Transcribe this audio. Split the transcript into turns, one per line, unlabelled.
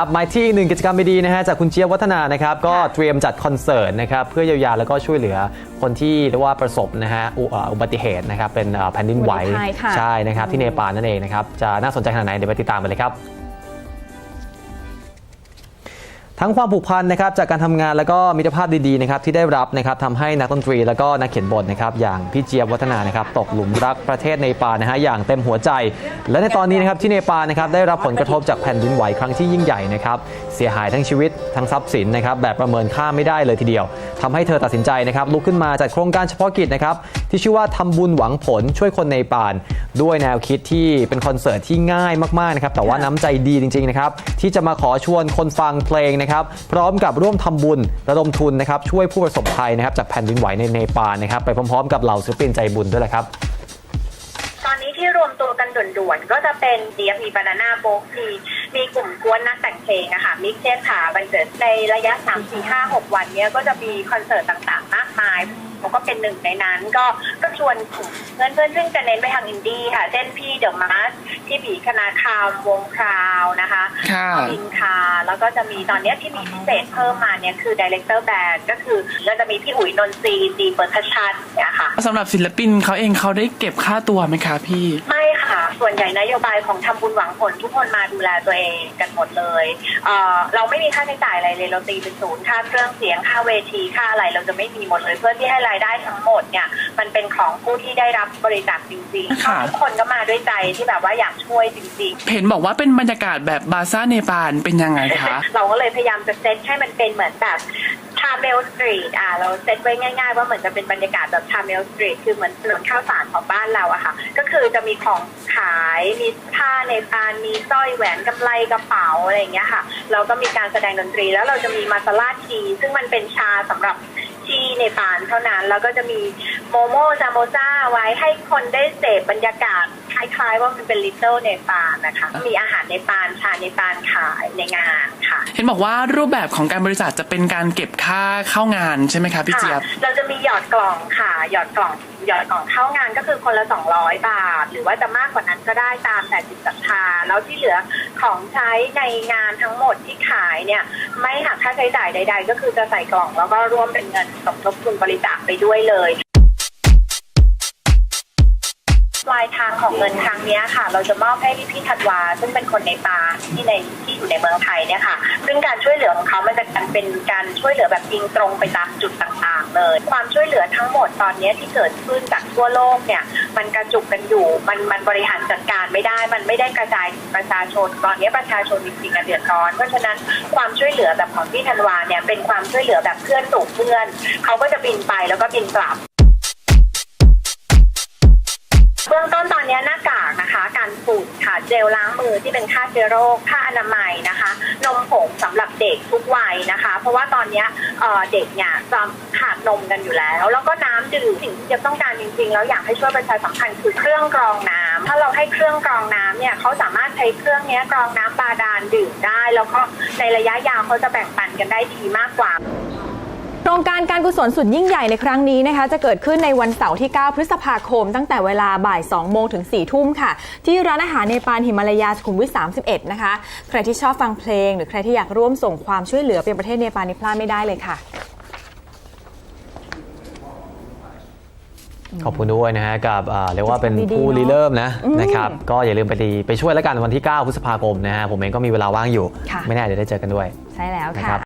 ครับมาที่อีกหนึ่งกิจกรรมดีๆนะฮะจากคุณเจี๊ยบวัฒนานะครับก็เตรียมจัดคอนเสิร์ตนะครับเพื่อเยียวยาแล้วก็ช่วยเหลือคนที่เรียกว่าประสบนะฮะอุเอ่ออุบัติเหตุนะครับเป็นเอ่อแผ่นดินไหว
อุบัติภัยค่ะ
ใช่นะครับที่เนปาลนั่นเองนะครับจะน่าสนใจขนาดไหนเดี๋ยวไปติดตามกันเลยครับ ทั้งความผูกพันนะครับจากการทำงานแล้วก็มิตรภาพดีๆนะครับที่ได้รับนะครับทำให้นักดนตรีแล้วก็นักเขียนบทนะครับอย่างพี่เจี๊ยบวัฒนานะครับตกหลุมรักประเทศเนปาลนะฮะอย่างเต็มหัวใจ และในตอนนี้นะครับที่เนปาลนะครับได้รับผลกระทบจากแผ่นดินไหวครั้งที่ยิ่งใหญ่นะครับเสียหายทั้งชีวิตทั้งทรัพย์สินนะครับแบบประเมินค่าไม่ได้เลยทีเดียวทำให้เธอตัดสินใจนะครับลุกขึ้นมาจัดโครงการเฉพาะกิจนะครับที่ชื่อว่าทำบุญหวังผลช่วยคนในปาน ด้วยแนวคิดที่เป็นคอนเสิร์ตที่ง่ายมากๆนะครับแต่ว่าน้ำใจดีจริงๆนะครับที่จะมาขอชวนคนฟังเพลงนะครับพร้อมกับร่วมทำบุญระดมทุนนะครับช่วยผู้ประสบภัยนะครับจากแผ่นดินไหวในเนปาลนะครับไปพร้อมๆ กับเหล่าศิลปินใจบุญด้วยแหละครับ
ตอนนี้ที่รวมตัวกันด่วนๆ ก็จะเป็น DFP Banana Box มีมีกลุ่มกวนนักแต่งเพลงอะค่ะมิกเทสขาบันเจิดในระยะ 3 4 5 6 วันเนี้ยก็จะมีคอนเสิร์ตต่างๆ มากมาย ผมก็เป็นหนึ่งในนั้น ก็ก็ชวนกลุ่มเพื่อนๆซึ่งจะเน้นไปทางอินดี้ค่ะ เช่นพี่เดอะมาสพี่ผีคณาคามวงคราวนะคะ
ค่ะ
อินคาแล้วก็จะมีตอนเนี้ยที่มีพิเศษเพิ่มมาเนี่ยคือดีเลกเตอร์แบนก็คือก็จะมีพี่อุ๋ยนนทรีย์ดีเปอร์คัชชันเนี่ยค่ะ
สำหรับศิลปินเขาเองเขาได้เก็บค่าตัวไหมคะพี่
ไม่ค่ะ ส่วนใหญ่นโยบายของทำบุญหวังผลทุกคนมาดูแลตัวเองกันหมดเลยเอ่อเราไม่มีค่าใช้จ่ายอะไรเลยเราตีเป็นศูนย์ค่าเครื่องเสียงค่าเวทีค่าอะไรเราจะไม่มีหมดเลย เพื่อที่ให้รายได้ทั้งหมดเนี่ย มันเป็นของผู้ที่ได้รับบริจาคจริงๆ
ค่ะ
ทุกคนก็มาด้วยใจที่แบบว่าอยากช่วยจริงๆ
เห็นบอกว่าเป็นบรรยากาศแบบบาซ่าเนปาลเป็นยังไงคะ
เราก็เลยพยายามจะเซตให้มันเป็นเหมือนแบบ ชาเมลสตรีทอะเราเซตไว้ง่าย ๆ ว่าเหมือนจะเป็นบรรยากาศแบบชาเมลสตรีทคือเหมือนถนนข้าวสารของบ้านเราอะค่ะ ก็คือจะมีของขายมีผ้าในปานมีสร้อยแหวนกำไลกระเป๋าอะไรอย่างเงี้ยค่ะเราก็มีการแสดงดนตรี แล้วเราจะมีมาซาลาทีซึ่งมันเป็นชาสำหรับที่ในปานเท่านั้น แล้วก็จะมีโมโมซาโมซาไว้ให้คนได้เสพบรรยากาศคล้ายๆว่ามันเป็นลิตเติ้ลในปานนะคะ มีอาหารในปานชาในปานขายในงาน
นบอกว่ารูปแบบของการบริจาคจะเป็นการเก็บค่าเข้างานใช่ไหมคะพี่เจี๊ยบ
ค่ะเราจะมีหยอดกล่องค่ะ หยอดกล่องหยอดกล่องเข้างานก็คือคนละ 200 บาท หรือว่าจะมากกว่านั้นก็ได้ตามแต่จิตศรัทธาแล้วที่เหลือของใช้ในงานทั้งหมดที่ขายเนี่ยไม่หักค่าใช้จ่ายใด ๆ ก็คือจะใส่กล่องแล้วก็ร่วมเป็นเงินสมทบทุนบริจาคไปด้วยเลย ปลายทางของเงินครั้งนี้ค่ะ เราจะมอบให้พี่พี่ธันวา ซึ่งเป็นคนในปาที่ในที่อยู่ในเมืองไทยเนี่ยค่ะ ซึ่งการช่วยเหลือของเขามันจะเป็นการช่วยเหลือแบบยิงตรงไปตามจุดต่างๆ เลย ความช่วยเหลือทั้งหมดตอนนี้ที่เกิดขึ้นจากทั่วโลกเนี่ย มันกระจุกกันอยู่ มันมันบริหารจัดการไม่ได้ มันไม่ได้กระจายประชาชน ตอนนี้ประชาชนจริงๆเดือดร้อน เพราะฉะนั้นความช่วยเหลือแบบของพี่ธันวาเนี่ยเป็นความช่วยเหลือแบบเพื่อนสู่เพื่อน เขาก็จะบินไปแล้วก็บินกลับ นี้หน้ากากนะคะ การฝุ่นค่ะ เจลล้างมือที่เป็นฆ่าเชื้อโรคผ้าอนามัยนะคะ นมผงสำหรับเด็กทุกวัยนะคะ เพราะว่าตอนนี้เด็กเนี่ยจะขาดนมกันอยู่แล้ว แล้วก็น้ำดื่มสิ่งที่จะต้องการจริงๆ แล้วอยากให้ช่วยประชาสัมพันธ์คือเครื่องกรองน้ำถ้าเราให้เครื่องกรองน้ำเนี่ยเขาสามารถใช้เครื่องนี้กรองน้ำบาดาลดื่มได้ แล้วก็ในระยะยาวเขาจะแบ่งปันกันได้ดีมากกว่า
โครงการการกุศลสุดยิ่งใหญ่ในครั้งนี้นะคะ จะเกิดขึ้นในวันเสาร์ที่ 9 พฤษภาคม ตั้งแต่เวลาบ่าย 2 โมงถึง 4 ทุ่มค่ะ ที่ร้านอาหารในปานหิมาลายาสุขุมวิท 31 นะคะ ใครที่ชอบฟังเพลง หรือใครที่อยากร่วมส่งความช่วยเหลือเป็นประเทศเนปาลนี่พลาดไม่ได้เลยค่ะ
ขอบคุณด้วยนะฮะกับอ่าเรียกว่าเป็น
กิจกรรมดีๆ
ผู้
เนอะ
ริเริ่มนะ
อืม
นะครับก็อย่าลืมไปดีไปช่วยแล้วกันวันที่ 9 พฤษภาคมนะฮะผมเองก็มีเวลาว่างอยู่
ค่ะ
ไม่แน่เดี๋ยวได้เจอกันด้วย
ใช่แล้ว
นะ
ค่ะ
ครับ